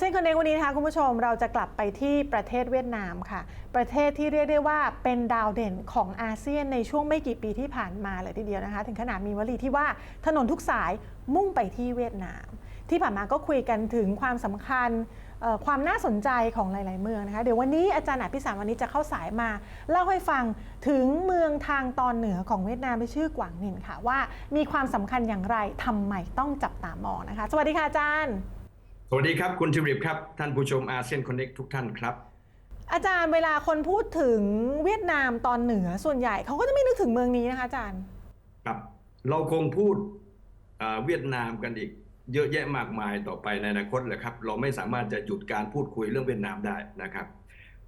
เซียนคอนเนควันนี้นะคะคุณผู้ชมเราจะกลับไปที่ประเทศเวียดนามค่ะ ประเทศที่เรียกได้ว่าเป็นดาวเด่นของอาเซียนในช่วงไม่กี่ปีที่ผ่านมาเลยทีเดียวนะคะ ถึงขนาดมีวลีที่ว่าถนนทุกสายมุ่งไปที่เวียดนาม ที่ผ่านมาก็คุยกันถึงความสำคัญความน่าสนใจของหลาย ๆ เมืองนะคะ เดี๋ยววันนี้อาจารย์อภิสารวันนี้จะเข้าสายมา เล่าให้ฟังถึงเมืองทางตอนเหนือของเวียดนามที่ชื่อกวางนินค่ะ ว่ามีความสำคัญอย่างไรทำไมต้องจับตามองนะคะ สวัสดีค่ะอาจารย์ สวัสดีครับ คุณทิริปครับ ท่านผู้ชมอาเซียนคอนเน็กทุกท่านครับ อาจารย์เวลาคนพูดถึงเวียดนามตอนเหนือส่วนใหญ่เขาก็จะไม่นึกถึงเมืองนี้นะคะอาจารย์ครับเราคงพูดเอ่อเวียดนามกันอีกเยอะแยะมากมายต่อไปในอนาคตเลยครับ เราไม่สามารถจะหยุดการพูดคุยเรื่องเวียดนามได้นะครับ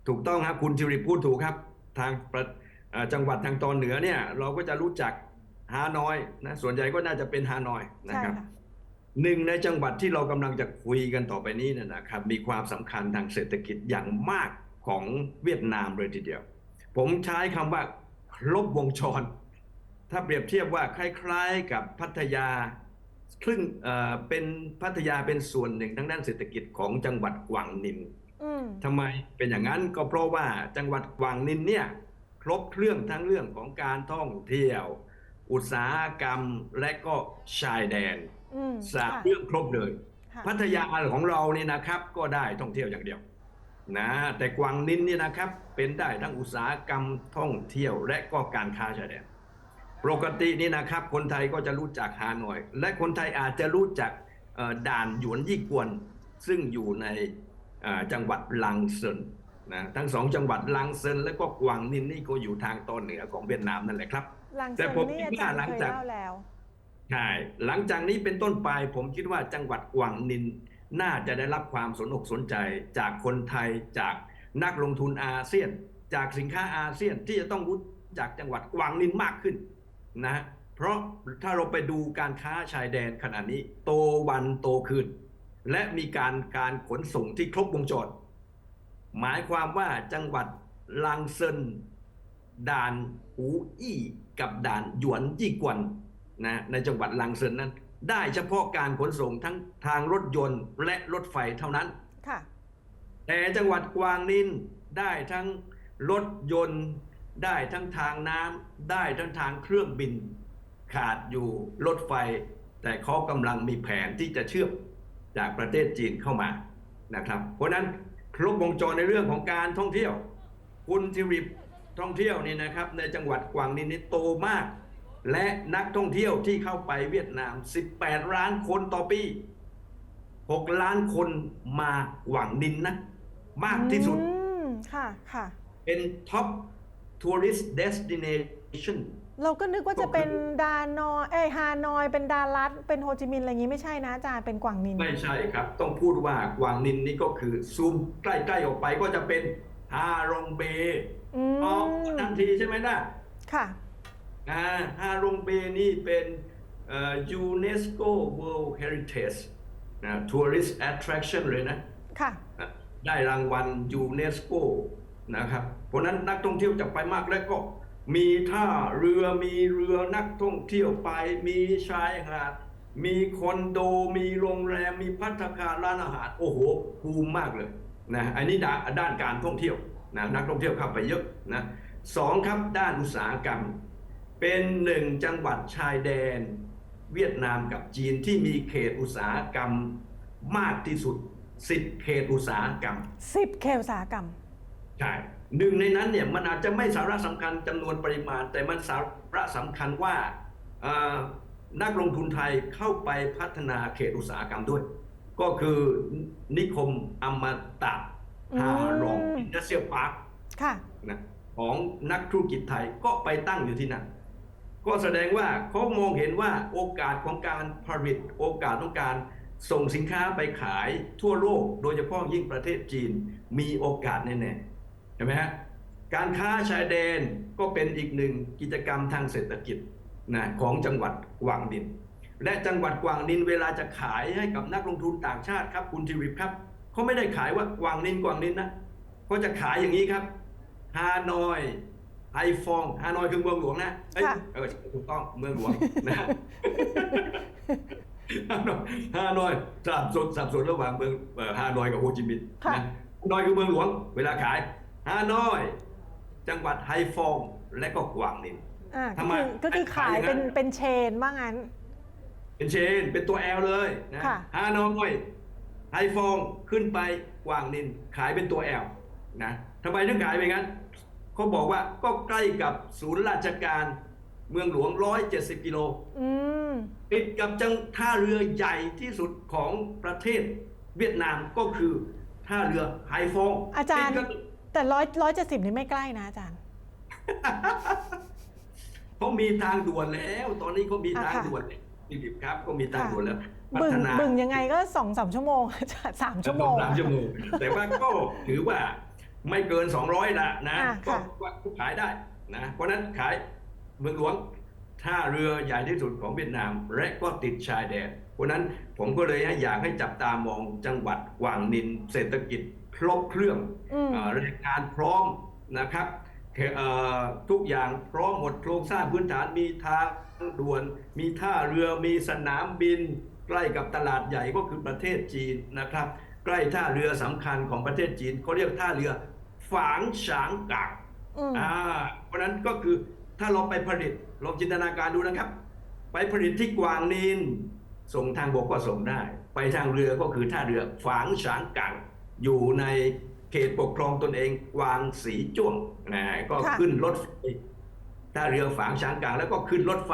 ถูกต้องครับคุณทิริปพูดถูกครับทางประเอ่อจังหวัดทางตอนเหนือเนี่ยเราก็จะรู้จักฮานอยนะส่วนใหญ่ก็น่าจะเป็นฮานอยนะใช่ครับค่ะ หนึ่งในจังหวัดที่เรากำลังจะคุยกันต่อไปนี้เนยนะครับ มีความสำคัญทางเศรษฐกิจอย่างมากของเวียดนามเลยทีเดียว ผมใช้คำว่าครบวงจร ถ้าเปรียบเทียบว่าคล้ายๆกับพัทยาครึ่งเอ่อเป็นพัทยาเป็นส่วนหนึ่งทางด้านเศรษฐกิจของจังหวัดกวางนินอืมทำไมเป็นอย่างนั้นก็เพราะว่าจังหวัดกวางนินเนี่ยครบเครื่องทั้งเรื่องของการท่องเที่ยว อุตสาหกรรมและก็ชายแดนอืม สามค่ะเรื่องครบเลยค่ะพัทยาของเรานี่นะครับ ก็ได้ท่องเที่ยวอย่างเดียวนะแต่กวางนินนี่นะครับ เป็นได้ทั้งอุตสาหกรรมท่องเที่ยวและก็การค้าชายแดนปกตินี่นะครับ คนไทยก็จะรู้จักฮานอย และคนไทยอาจจะรู้จักเอ่อด่านหยวนยี่กวน ซึ่งอยู่ในเอ่อจังหวัดลังเซินนะทั้งสองจังหวัดลังเซินและก็กวางนินนี่ก็อยู่ทางตอนเหนือของเวียดนามนั่นแหละครับหลังแต่จากผมนี้คิดอาจารย์ว่าหลังเคยจากเล่าแล้ว ใช่หลังจากนี้เป็นต้นไปผมคิดว่าจังหวัดกวางนินน่าจะได้รับความสนอกสนใจจากคนไทยจากนักลงทุนอาเซียน จากสินค้าอาเซียนที่จะต้องรู้จากจังหวัดกวางนินมากขึ้นนะเพราะถ้าเราไปดูการค้าชายแดนขณะนี้ โตวันโตคืน และมีการการขนส่งที่ครบวงจรหมายความว่าจังหวัดลังเซินด่านหูอี้กับด่านหยวนยี่กวน นะในจังหวัดลังเซินนั้น ได้เฉพาะการขนส่งทั้งทางรถยนต์และรถไฟเท่านั้นค่ะแต่จังหวัดกวางนินได้ทั้งรถยนต์ได้ทั้งทางน้ำได้ทั้งทางเครื่องบินขาดอยู่รถไฟ แต่เขากำลังมีแผนที่จะเชื่อมจากประเทศจีนเข้ามานะครับ เพราะฉะนั้นครบวงจรในเรื่องของการท่องเที่ยว คุณทิริปท่องเที่ยวนี่นะครับ ในจังหวัดกวางนินนี่โตมาก และนักท่องเที่ยวที่เข้าไปเวียดนาม 18 ล้านคนต่อปี 6 ล้านคนมากวางนินนะ มากที่สุดอืมค่ะ ค่ะ เป็น top tourist destination เราก็นึกว่าจะเป็นก็คือดานอยเอ้ยฮานอย เป็นดารัสเป็นโฮจิมินห์อะไรอย่างงี้ไม่ใช่นะอาจารย์เป็นกวางนิน ไม่ใช่ครับ ต้องพูดว่ากวางนินนี่ก็คือซูมใกล้ๆออกไปก็จะเป็นฮารองเบย์อือ๋อมทันทีใช่ไหมล่ะค่ะ อ่าฮารองเบย์นี่เป็นยูเนสโก World Heritage นะ tourist attraction เลยนะค่ะได้รางวัลยูเนสโกนะครับ เพราะฉะนั้นนักท่องเที่ยวจะไปมากแล้วก็มีท่าเรือมีเรือนักท่องเที่ยวไป มีชายหาด มีคอนโด มีโรงแรม มีพัฒคารร้านอาหาร โอ้โหภูมิมากเลยนะอันนี้ด้านด้านการท่องเที่ยวนะนักท่องเที่ยวเข้าไปเยอะนะสองครับด้านอุตสาหกรรม เป็นหนึ่งจังหวัดชายแดน เวียดนามกับจีนที่มีเขตอุตสาหกรรมมากที่สุด10เขตอุตสาหกรรมสิบเคอุตสาหกรรมใช่หนึ่งในนั้นเนี่ยมันอาจจะไม่สาระสำคัญจำนวนปริมาณ แต่มันสาระสำคัญว่าเอ่อนักลงทุนไทยเข้าไปพัฒนาเขตอุตสาหกรรมด้วย ก็คือนิคมอมตะอืมฮารองอินดัสเซียลพาร์คค่ะนะของนักธุรกิจไทยก็ไปตั้งอยู่ที่นั่น ก็แสดงว่าเขามองเห็นว่าโอกาสของการผลิตโอกาสของการส่งสินค้าไปขายทั่วโลก โดยเฉพาะยิ่งประเทศจีนมีโอกาสแน่ๆเห็นไหมฮะการค้าชายแดนก็เป็นอีกหนึ่งกิจกรรมทางเศรษฐกิจนะของจังหวัดกวางดิน และจังหวัดกวางนินเวลาจะขายให้กับนักลงทุนต่างชาติครับคุณทีวิปครับเขาไม่ได้ขายว่ากวางนินกวางนินนะเขาจะขายอย่างนี้ครับฮานอย ไอฟองฮานอยคือเมืองหลวงนะเอ้ยค่ะเออถูกต้องเมืองหลวงนะฮานอยฮานอยสับสนสับสนระหว่างเมืองเอ่อฮานอยกับโฮจิมินห์ค่ะ นะฮานอยคือเมืองหลวง เวลาขายฮานอย จังหวัดไฮฟองและก็กวางนิน อ่าทำไมก็คือก็คือขายขายอย่างนั้นเป็นเป็นเชนว่างั้น เป็นเชนเป็นตัวแอลเลยนะค่ะ ฮานอยไฮฟองขึ้นไปกวางนินขายเป็นตัวแอลนะทำไมถึงขายไปงั้น เขาบอกว่าก็ใกล้กับศูนย์ราชการเมืองหลวง 170 กิโลอืมติดกับจังท่าเรือใหญ่ที่สุดของประเทศเวียดนามก็คือท่าเรือไฮฟอง อาจารย์ติดกับแต่ร้อยร้อยเจ็ดสิบนี่ไม่ใกล้นะอาจารย์เขามีทางด่วนแล้ว ตอนนี้เขามีอะทางค่ะด่วนพี่ดิบครับก็มีทางค่ะด่วนแล้วพับึงฒนาบึงยังไงก็สองสามชั่วโมงอาจารย์สามชั่วโมงสามชั่วโมง แต่ว่าก็ถือว่า ไม่เกิน 200ละนะอะก็ค่ะว่าขายได้นะเพราะฉะนั้นขายเมืองหลวงท่าเรือใหญ่ที่สุดของเวียดนาม และก็ติดชายแดนเพราะฉะนั้นผมก็เลยอยากให้จับตามองจังหวัดกวางนินเศรษฐกิจครบเครื่อง อืมเอ่อแรงงานพร้อมนะครับเอ่อทุกอย่างพร้อมหมดโครงสร้างพื้นฐานมีทางด่วน มีท่าเรือมีสนามบิน ใกล้กับตลาดใหญ่ก็คือประเทศจีนนะครับ ใกล้ท่าเรือสำคัญของประเทศจีนเขาเรียกท่าเรือ ฝางฉางกางอืมอ่าเพราะฉะนั้นก็คือถ้าเราไปผลิตลองจินตนาการดูนะครับ ไปผลิตที่กวางนินส่งทางบกก็ส่งได้ ไปทางเรือก็คือท่าเรือฝางฉางกังอยู่ในเขตปกครองตนเองกวางสีจ้วงนะก็ค่ะขึ้นรถไฟท่าเรือฝางฉางกังแล้วก็ขึ้นรถไฟ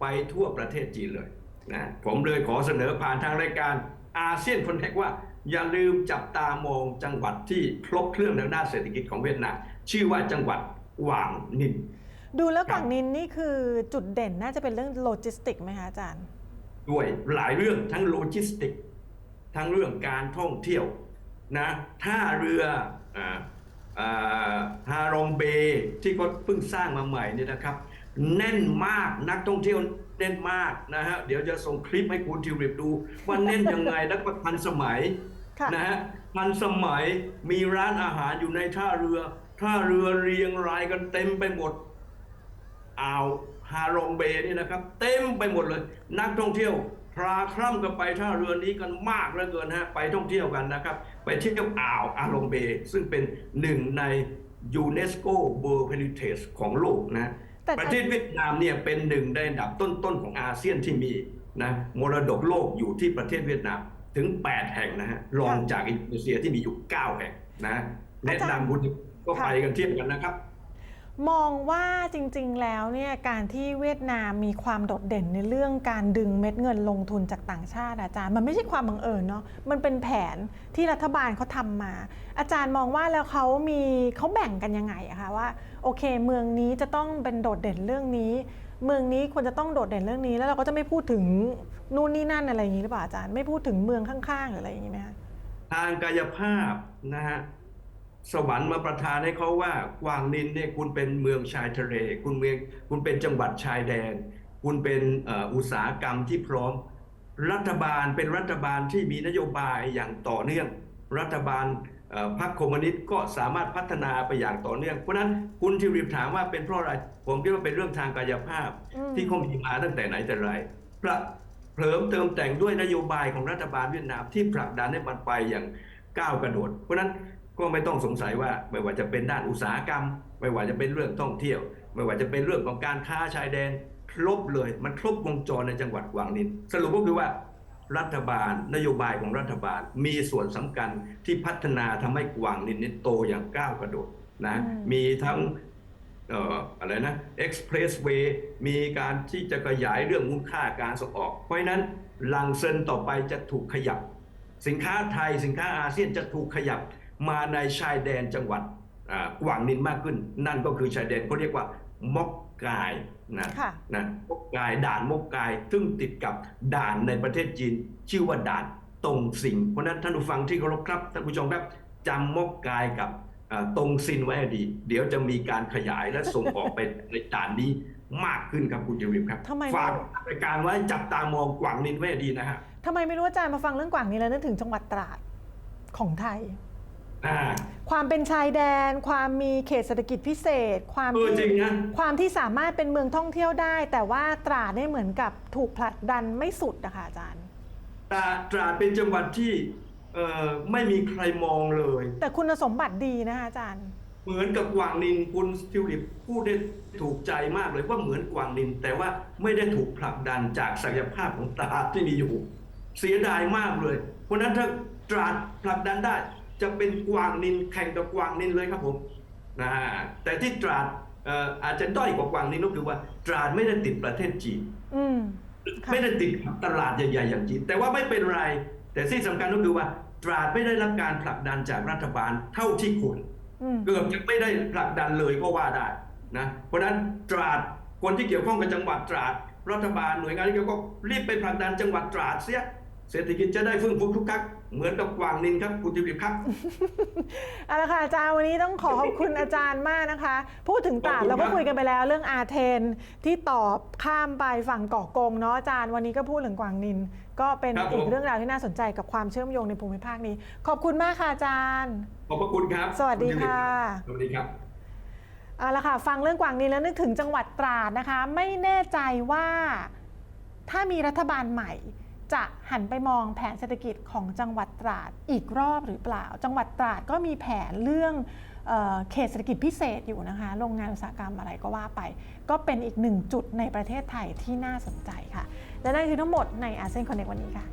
ไปทั่วประเทศจีนเลยนะผมเลยขอเสนอผ่านทางรายการอาเซียนคอนแทคว่า อย่าลืมจับตามองจังหวัดที่ครบเครื่องทางด้านเศรษฐกิจของเวียดนามชื่อว่าจังหวัดกวางนิน ดูแล้วครับกวางนินนี่คือจุดเด่นน่าจะเป็นเรื่องโลจิสติกไหมคะอาจารย์ ด้วยหลายเรื่องทั้งโลจิสติก ทั้งเรื่องการท่องเที่ยวนะท่าเรืออ่าอ่า ฮารองเบย์ที่เขาเพิ่งสร้างมาใหม่เนี่ยนะครับ แน่นมากนักท่องเที่ยวแน่นมากนะฮะเดี๋ยวจะส่งคลิปให้คุณทิวริบดู ว่าแน่นยังไงแล้วก็ทันสมัยค่ะนะฮะทันสมัยมีร้านอาหารอยู่ในท่าเรือ ท่าเรือเรียงรายกันเต็มไปหมดอ่าวฮารองเบย์นี่นะครับ เต็มไปหมดเลย นักท่องเที่ยว พราคร่ำกันไปท่าเรือนี้กันมากเหลือเกินฮะไปท่องเที่ยวกันนะครับ ไปเที่ยวอ่าวอาลองเบย์ซึ่งเป็นหนึ่งในยูเนสโก World Heritage ของโลกนะแต่ประเทศเวียดนามเนี่ยเป็นหนึ่งในอันดับต้นๆของอาเซียนที่มีนะมรดกโลกอยู่ที่ประเทศเวียดนามถึง 8 แห่งนะฮะรองจากอินโดนีเซียที่มีอยู่ 9 แห่งนะแนะนำคุณก็ไปกันเที่ยวกันนะครับ มองว่าจริงๆ แล้วเนี่ยการที่เวียดนามมีความโดดเด่นในเรื่องการดึงเม็ดเงินลงทุนจากต่างชาติอาจารย์ มันไม่ใช่ความบังเอิญเนาะมันเป็นแผนที่รัฐบาลเขาทำมา อาจารย์มองว่าแล้วเขามีเขาแบ่งกันยังไงอะคะว่าโอเค เมืองนี้จะต้องเป็นโดดเด่นเรื่องนี้ เมืองนี้ควรจะต้องโดดเด่นเรื่องนี้ แล้วเราก็จะไม่พูดถึงนู่นนี่นั่นอะไรอย่างนี้หรือเปล่าอาจารย์ไม่พูดถึงเมืองข้างๆหรืออะไรอย่างนี้ไหมคะทางกายภาพนะฮะ สวรรค์มาประทานให้เขาว่ากวางนินเนี่ยคุณเป็นเมืองชายทะเล คุณเมืองคุณเป็นจังหวัดชายแดน คุณเป็นเอ่ออุตสาหกรรมที่พร้อม รัฐบาลเป็นรัฐบาลที่มีนโยบายอย่างต่อเนื่อง รัฐบาลเอ่อพรรคคอมมิวนิสต์ก็สามารถพัฒนาไปอย่างต่อเนื่อง เพราะฉะนั้นคุณทิวริบถามว่าเป็นเพราะอะไร ผมคิดว่าเป็นเรื่องทางกายภาพอืมที่เขามีมาตั้งแต่ไหนแต่ไรประเพิ่มเติมแต่งด้วยนโยบายของรัฐบาลเวียดนามที่ผลักดันให้มันไปอย่างก้าวกระโดด เพราะฉะนั้น ก็ไม่ต้องสงสัยว่าไม่ว่าจะเป็นด้านอุตสาหกรรม ไม่ว่าจะเป็นเรื่องท่องเที่ยว ไม่ว่าจะเป็นเรื่องของการค้าชายแดนครบเลย มันครบวงจรในจังหวัดกวางนินสรุปก็คือว่ารัฐบาลนโยบายของรัฐบาลมีส่วนสำคัญที่พัฒนาทำให้กวางนินนี่โตอย่างก้าวกระโดดนะอืมมีทั้งเอ่ออะไรนะ expressway มีการที่จะขยายเรื่องมูลค่าการส่งออก เพราะฉะนั้นลังเซินต่อไปจะถูกขยับ สินค้าไทยสินค้าอาเซียนจะถูกขยับ มาในชายแดนจังหวัดอ่ากวางนินมากขึ้น นั่นก็คือชายแดนเขาเรียกว่ามอกกายนะค่ะนะมกกายด่านมกกาย ซึ่งติดกับด่านในประเทศจีน ชื่อว่าด่านตงสิงเพราะฉะนั้นท่านผู้ฟังที่เคารพครับท่านผู้ชมครับจำมกกายกับอ่าตงซินไว้ให้ดี เดี๋ยวจะมีการขยายและส่งออกไปในด่านนี้มากขึ้นครับคุณเจวิมครับทำไมฝากไม่รายการไว้จับตามองกวางนินไว้ให้ดีนะฮะทำไมไม่รู้อาจารย์มาฟังเรื่องกวางนี้แล้วนึกถึงจังหวัดตราดของไทยอ่า ความเป็นชายแดน ความมีเขตเศรษฐกิจพิเศษ ความเออจริที่งนะ ความที่สามารถเป็นเมืองท่องเที่ยวได้ แต่ว่าตราดเนี่ยเหมือนกับถูกผลักดันไม่สุดนะคะอาจารย์ ตราตราดเป็นจังหวัดที่เอ่อไม่มีใครมองเลย แต่คุณสมบัติดีนะคะอาจารย์ เหมือนกับกวางนินคุณทิวลิปพูดได้ถูกใจมากเลยว่าเหมือนกวางนิน แต่ว่าไม่ได้ถูกผลักดันจากศักยภาพของตราดที่มีอยู่ เสียดายมากเลย เพราะฉะนั้นถ้าตราดผลักดันได้ จะเป็นกวางนินแข่งกับกวางนินเลยครับผมนะแต่ที่ตราดเอ่ออาจจะด้อยกว่ากวางนินก็คือว่า ตราดไม่ได้ติดประเทศจีนอืมค่ะไม่ได้ติดตลาดใหญ่ๆอย่างจีนแต่ว่าไม่เป็นไร แต่ที่สำคัญก็คือว่า ตราดไม่ได้รับการผลักดันจากรัฐบาลเท่าที่ควรอืมเกือบจะไม่ได้ผลักดันเลยก็ว่าได้นะเพราะฉะนั้นตราดคนที่เกี่ยวข้องกับจังหวัดตราดรัฐบาลหน่วยงานที่เกี่ยวข้องรีบไปผลักดันจังหวัดตราดเสียเศรษฐกิจจะได้ฟื้นฟูทุกครั้ง เหมือนกับกวางนินครับคุณจิริครับเอาละค่ะอาจารย์วันนี้ต้องขอขอบคุณอาจารย์มากนะคะ พูดถึงตราดขอบคุณเราก็ครับคุยกันไปแล้วเรื่องอาเทนที่ตอบข้ามไปฝั่งเกาะกงเนาะอาจารย์วันนี้ก็พูดถึงกวางนิน ก็เป็นอีกเรื่องราวที่น่าสนใจกับความเชื่อมโยงในภูมิภาคนี้ ขอบคุณมากค่ะอาจารย์ขอบพระคุณครับ สวัสดีค่ะสวัสดีครับเอาละค่ะฟังเรื่องกวางนินแล้วนึกถึงจังหวัดตราดนะคะ ไม่แน่ใจว่าถ้ามีรัฐบาลใหม่ จะหันไปมองแผนเศรษฐกิจของจังหวัดตราดอีกรอบหรือเปล่า จังหวัดตราดก็มีแผนเรื่องเออเขตเศรษฐกิจพิเศษอยู่นะคะ โรงงานอุตสาหกรรมอะไรก็ว่าไป ก็เป็นอีกหนึ่งจุดในประเทศไทยที่น่าสนใจค่ะ และนั่นคือทั้งหมดในอาเซียนคอนเนควันนี้ค่ะ